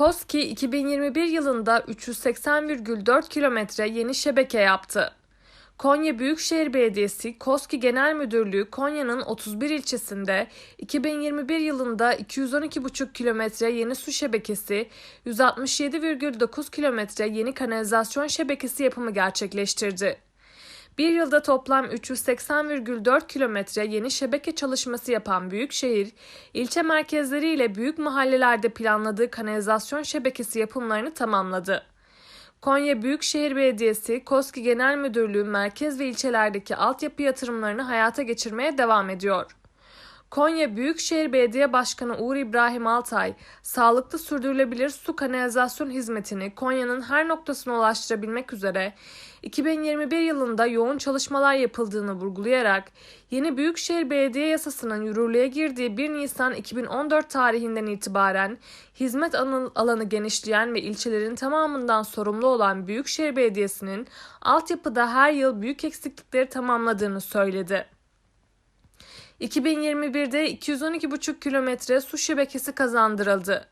KOSKİ 2021 yılında 380,4 kilometre yeni şebeke yaptı. Konya Büyükşehir Belediyesi KOSKİ Genel Müdürlüğü Konya'nın 31 ilçesinde 2021 yılında 212,5 kilometre yeni su şebekesi, 167,9 kilometre yeni kanalizasyon şebekesi yapımı gerçekleştirdi. Bir yılda toplam 380,4 kilometre yeni şebeke çalışması yapan Büyükşehir, ilçe merkezleriyle büyük mahallelerde planladığı kanalizasyon şebekesi yapımlarını tamamladı. Konya Büyükşehir Belediyesi, KOSKİ Genel Müdürlüğü merkez ve ilçelerdeki altyapı yatırımlarını hayata geçirmeye devam ediyor. Konya Büyükşehir Belediye Başkanı Uğur İbrahim Altay, sağlıklı sürdürülebilir su kanalizasyon hizmetini Konya'nın her noktasına ulaştırabilmek üzere 2021 yılında yoğun çalışmalar yapıldığını vurgulayarak yeni Büyükşehir Belediye Yasası'nın yürürlüğe girdiği 1 Nisan 2014 tarihinden itibaren hizmet alanı genişleyen ve ilçelerin tamamından sorumlu olan Büyükşehir Belediyesi'nin altyapıda her yıl büyük eksiklikleri tamamladığını söyledi. 2021'de 212,5 kilometre su şebekesi kazandırıldı.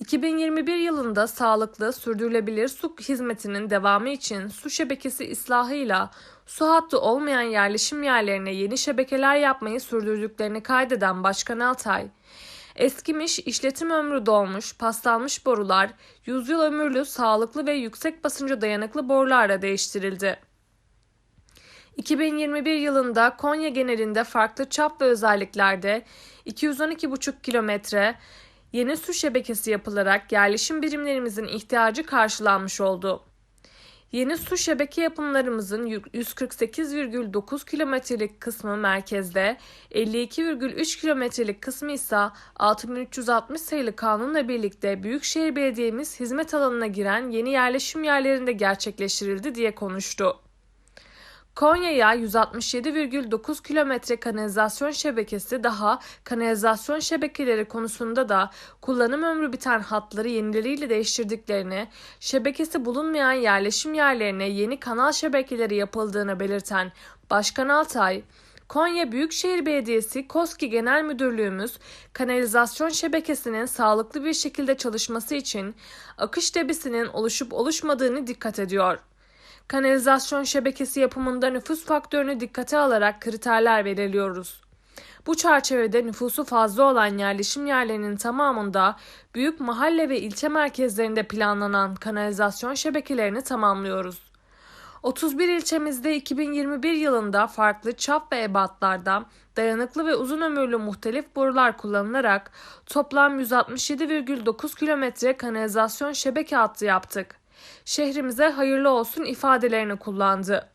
2021 yılında sağlıklı, sürdürülebilir su hizmetinin devamı için su şebekesi ıslahıyla su hattı olmayan yerleşim yerlerine yeni şebekeler yapmayı sürdürdüklerini kaydeden Başkan Altay, eskimiş, işletim ömrü dolmuş, paslanmış borular, yüzyıl ömürlü, sağlıklı ve yüksek basınca dayanıklı borularla değiştirildi. 2021 yılında Konya genelinde farklı çap ve özelliklerde 212,5 kilometre yeni su şebekesi yapılarak yerleşim birimlerimizin ihtiyacı karşılanmış oldu. Yeni su şebeke yapımlarımızın 148,9 kilometrelik kısmı merkezde, 52,3 kilometrelik kısmı ise 6360 sayılı kanunla birlikte Büyükşehir Belediye'miz hizmet alanına giren yeni yerleşim yerlerinde gerçekleştirildi diye konuştu. Konya'ya 167,9 kilometre kanalizasyon şebekesi daha kanalizasyon şebekeleri konusunda da kullanım ömrü biten hatları yenileriyle değiştirdiklerini, şebekesi bulunmayan yerleşim yerlerine yeni kanal şebekeleri yapıldığını belirten Başkan Altay, Konya Büyükşehir Belediyesi KOSKİ Genel Müdürlüğümüz kanalizasyon şebekesinin sağlıklı bir şekilde çalışması için akış debisinin oluşup oluşmadığını dikkat ediyor kanalizasyon şebekesi yapımında nüfus faktörünü dikkate alarak kriterler belirliyoruz. Bu çerçevede nüfusu fazla olan yerleşim yerlerinin tamamında büyük mahalle ve ilçe merkezlerinde planlanan kanalizasyon şebekelerini tamamlıyoruz. 31 ilçemizde 2021 yılında farklı çap ve ebatlarda dayanıklı ve uzun ömürlü muhtelif borular kullanılarak toplam 167,9 kilometre kanalizasyon şebeke hattı yaptık şehrimize hayırlı olsun ifadelerini kullandı.